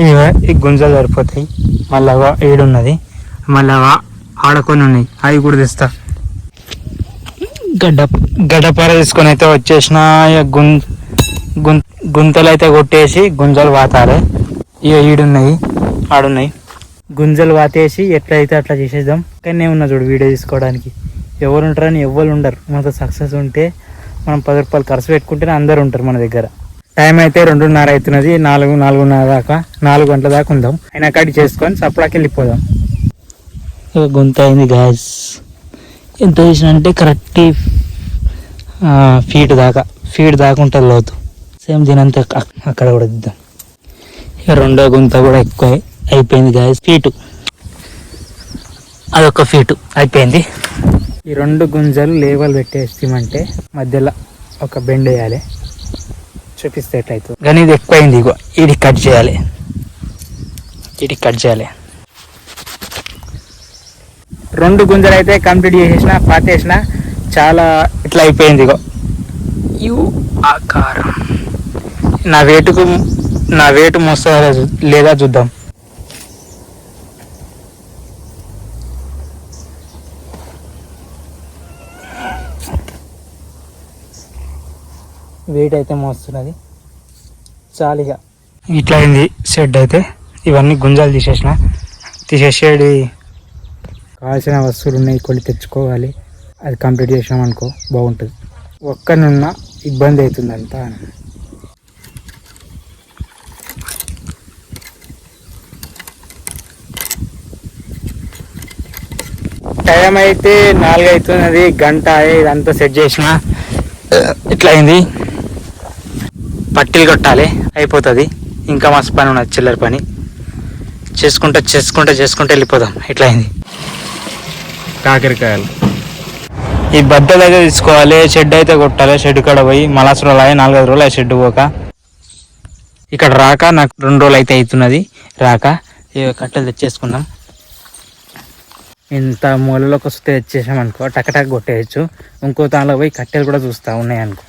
ఇవి ఈ గుంజలు సరిపోతాయి. మళ్ళా ఏడు ఉన్నది మళ్ళా ఆడకొని ఉన్నాయి అవి కూడా తెస్తా. గడ్డ గడ్డపార తీసుకొని అయితే వచ్చేసిన గుం గుం- గుంతలు అయితే కొట్టేసి గుంజలు వాతాలి ఇక ఈడున్నాయి ఆడున్నాయి గుంజలు వాతేసి ఎట్లయితే అట్లా చేసేద్దాం. కానీ ఉన్నా చూడు వీడియో తీసుకోవడానికి. ఎవరు ఉంటారని ఎవరు ఉండరు. మనకు సక్సెస్ ఉంటే మనం పది రూపాయలు ఖర్చు పెట్టుకుంటేనే అందరు ఉంటారు మన దగ్గర. టైం అయితే రెండున్నర అవుతున్నది. నాలుగు నాలుగున్నర దాకా నాలుగు గంటల దాకా ఉందాం. అయినా కాడి చేసుకొని సప్లాకి వెళ్ళిపోదాం. గుంత అయింది గ్యాస్ ఎంత చేసిన అంటే కరెక్ట్ ఫీట్ దాకా ఫీట్ దాకా ఉంటుంది లోతు. సేమ్ దీనంతా అక్- అక్కడ కూడా ఇద్దాం ఇక రెండో గుంత కూడా ఎక్కువ అయిపోయింది గ్యాస్ ఫీటు అదొక ఫీటు అయిపోయింది. ఈ రెండు గుంజలు లేవల్ పెట్టేస్తామంటే మధ్యలో ఒక బెండ్ వేయాలి. చూపిస్తే ఎట్లయితే కానీ ఇది ఎక్కువైంది ఇగో ఇది కట్ చేయాలి. ఇది కట్ చేయాలి. రెండు గుంజలు అయితే కంప్లీట్ చేసేసిన పాతేసిన చాలా ఇట్లా అయిపోయింది ఇగో. యూ ఆకారం. నా వేటుకు నా వేటు మోస్తారా లేదా చూద్దాం. వెయిట్ అయితే మోస్తున్నది. చాలిగా. ఇట్లా అయింది షెడ్ అయితే. ఇవన్నీ గుంజాలు తీసేసిన. తీసేసేది కావాల్సిన వస్తువులు ఉన్నాయి కొన్ని తెచ్చుకోవాలి. అది కంప్లీట్ చేసినాం అనుకో బాగుంటుంది. ఒక్కనున్న ఇబ్బంది అవుతుంది అంతా టైం అయితే నాలుగు అవుతున్నది గంట ఇదంతా సెట్ చేసిన. ఇట్లా అయింది. పట్టీలు కొట్టాలి అయిపోతుంది. ఇంకా మస్తు పని ఉన్నది చిల్లర పని. చేసుకుంటా చేసుకుంటా చేసుకుంటా వెళ్ళిపోదాం. ఇట్లా అయింది కాకరకాయలు. ఈ బద్దలు అయితే తీసుకోవాలి షెడ్ అయితే కొట్టాలి. షెడ్ కాడ పోయి మలాసు రోజులు అయ్యి నాలుగైదు రోజులు అయ్యి షెడ్ పోక. ఇక్కడ రాక నాకు రెండు రోజులు అయితే అవుతున్నది. రాక కట్టెలు తెచ్చేసుకుందాం. ఇంత మూలలోకి వస్తే తెచ్చేసాం అనుకో టక్ కొట్టేయచ్చు. ఇంకో దానిలో పోయి కట్టెలు కూడా చూస్తా ఉన్నాయి అనుకో.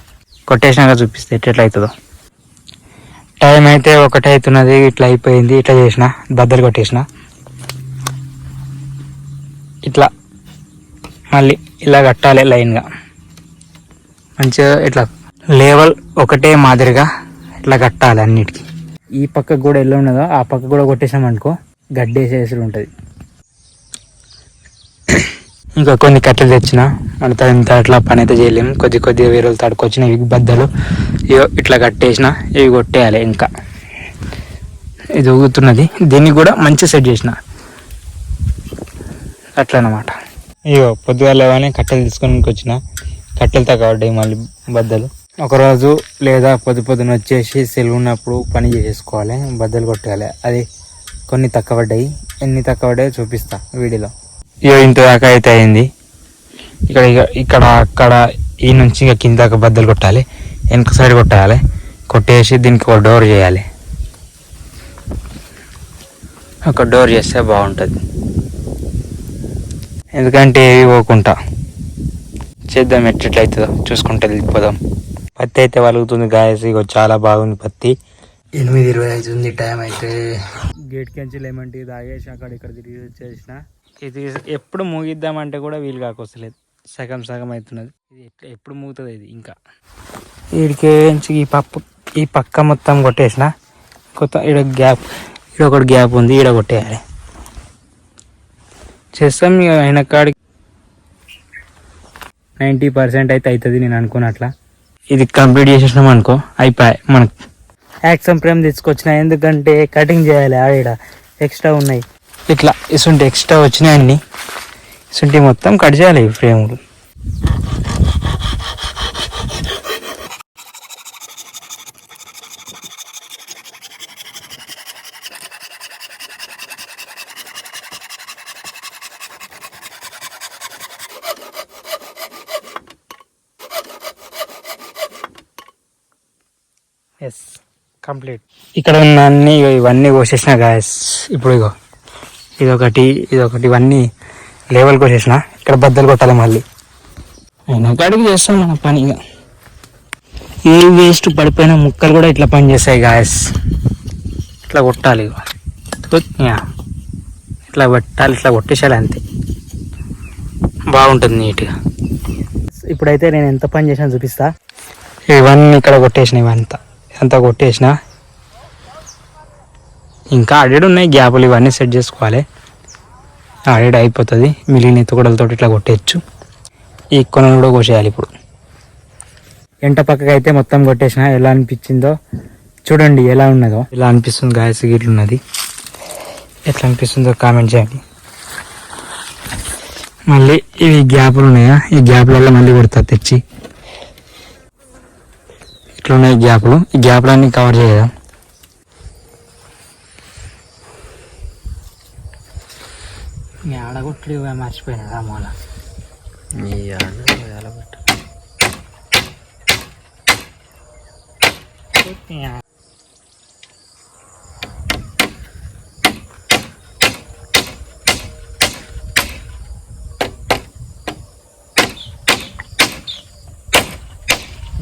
కొట్టేసినాక చూపిస్తే ఎట్లా అవుతుందో. టైం అయితే ఒకటే అవుతున్నది ఇట్లా అయిపోయింది ఇట్లా చేసిన బద్దలు కొట్టేసిన. ఇట్లా. మళ్ళీ ఇలా కట్టాలి లైన్గా. మంచిగా ఇట్లా లేవల్ ఒకటే మాదిరిగా ఇట్లా కట్టాలి అన్నిటికీ. ఈ పక్కకు కూడా ఎల్లో ఉన్నదో? ఆ పక్క కూడా కొట్టేసాం అనుకో గడ్డేసేసి ఉంటుంది. ఇంకా కొన్ని కట్టెలు తెచ్చిన అంటే ఇంత అట్లా పని అయితే చేయలేము కొద్ది కొద్దిగా వేరే వాళ్ళు తడుకొచ్చిన ఇవి బద్దలు ఇగో ఇట్లా కట్టేసిన ఇవి కొట్టేయాలి ఇంకా. ఇది ఊగుతున్నది. దీన్ని కూడా మంచి సెట్ చేసిన. అట్లా అనమాట ఇగో పొద్దుగా లేవని కట్టెలు తీసుకొని వచ్చిన. కట్టెలతో కాబట్టి మళ్ళీ బద్దలు. ఒకరోజు లేదా పొద్దు పొద్దున వచ్చేసి సెలవు ఉన్నప్పుడు పని చేసేసుకోవాలి బద్దలు కొట్టాలి అది కొన్ని తక్కువ పడ్డాయి. ఎన్ని తక్కువ పడ్డాయో చూపిస్తా వీడియోలో. ఇగో ఇంత దాకా అయితే అయింది. ఇక్కడ ఇక ఇక్కడ అక్కడ ఈ నుంచి ఇంకా కింద దాకా బద్దలు కొట్టాలి. వెనక సైడ్ కొట్టాలి. కొట్టేసి దీనికి ఒక డోర్ చేయాలి. ఒక డోర్ చేస్తే బాగుంటుంది. ఎందుకంటే ఏవి పోకుండా. చేద్దాం ఎట్లయితుందో చూసుకుంటే వెళ్ళిపోదాం పత్తి అయితే వలుగుతుంది గాయస్ ఇగో చాలా బాగుంది పత్తి. ఎనిమిది ఇరవై అవుతుంది టైం అయితే. గేట్ కెంచి లెమన్ టీ తాగేసి అక్కడ ఇక్కడ తిరిగి వచ్చేసిన. ఇది ఎప్పుడు ముగిద్దామంటే కూడా వీలు కాకొస్తలేదు. సగం సగం అవుతున్నది. ఇది ఎట్లా ఎప్పుడు మూగుతుంది ఇది ఇంకా. వీడికి ఈ పప్పు ఈ పక్క మొత్తం కొట్టేసిన? కొత్త ఈడ గ్యాప్ ఈడ ఒకటి గ్యాప్ ఉంది ఈడ కొట్టేయాలి. చేస్తాం ఇక ఆయన కాడికి నైంటీ పర్సెంట్ అయితే అవుతుంది నేను అనుకున్నట్లా. ఇది కంప్లీట్ చేసేసినాం అనుకో అయిపోయాయి మనకు. యాక్సమ్ ఫ్రేమ్ తీసుకొచ్చిన ఎందుకంటే కటింగ్ చేయాలి ఆడ ఎక్స్ట్రా ఉన్నాయి. ఇట్లా ఇసుంటి ఎక్స్ట్రా వచ్చినాయండి ఇసుంటి మొత్తం కట్ చేయాలి ఈ ఫ్రేములు. ఎస్ కంప్లీట్ ఇక్కడ ఉన్న అన్ని ఇగో ఇవన్నీ కోసేసిన గాయస్ ఇప్పుడు ఇగో. ఇదొకటి ఇదొకటి ఇవన్నీ లేవల్ కోసేసిన ఇక్కడ బద్దలు కొట్టాలి మళ్ళీ. అయినా కాడికి చేస్తాం మన పని ఇక. ఏ వేస్ట్ పడిపోయిన ముక్కలు కూడా ఇట్లా పని చేస్తాయి గాయస్ ఇట్లా కొట్టాలి యా. ఇట్లా పెట్టాలి ఇట్లా కొట్టేసాలి అంతే. బాగుంటుంది నీట్గా. ఇప్పుడైతే నేను ఎంత పని చేసినా చూపిస్తా. ఇవన్నీ ఇక్కడ కొట్టేసిన ఇవంతా. ఇదంతా కొట్టేసిన. ఇంకా అడేడు ఉన్నాయి. గ్యాపులు ఇవన్నీ సెట్ చేసుకోవాలి. అడేడు అయిపోతుంది. మిగిలిన ఎత్తుగడలతో ఇట్లా కొట్టేయచ్చు. ఈ కొనలు కూడా కోసేయాలి ఇప్పుడు. ఎంట పక్కకి అయితే మొత్తం కొట్టేసిన ఎలా అనిపించిందో చూడండి ఎలా ఉన్నదో. ఎలా అనిపిస్తుంది గాయస్ గిట్లున్నది ఎట్లా అనిపిస్తుందో కామెంట్ చేయండి. మళ్ళీ ఇవి గ్యాపులు ఉన్నాయా? ఈ గ్యాప్లలో మళ్ళీ కొడతా తెచ్చి. ఇట్లా ఉన్నాయి గ్యాపులు ఈ గ్యాపులన్నీ కవర్ చేయదా ఆడగొట్టుడు మర్చిపోయినా రామోల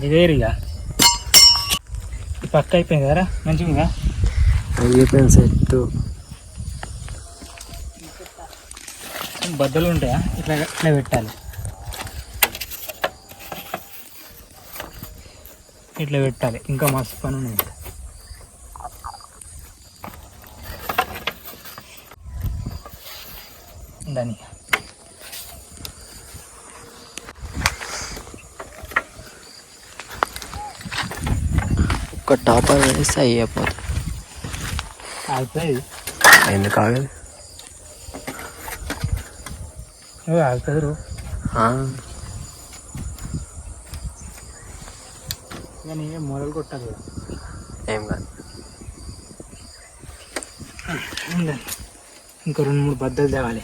ఇదేరిగా పక్క అయిపోయింది కదా మంచిగా అయిపోయింది సెట్ బద్దలు ఉంటాయా? ఇట్లా ఇట్లా పెట్టాలి. ఇట్లా పెట్టాలి. ఇంకా మస్తు పని ఉన్నాయి దాని ఒక్క టాపర్ వేస్తే అయిపోతుంది ఆగుతుంది ఎందుకు ఆగదు? ఆగుతుంది రో కానీ మొదలు కొట్టాలి ఏం కాదు. ఇంకో రెండు మూడు బద్దలు తేవాలి.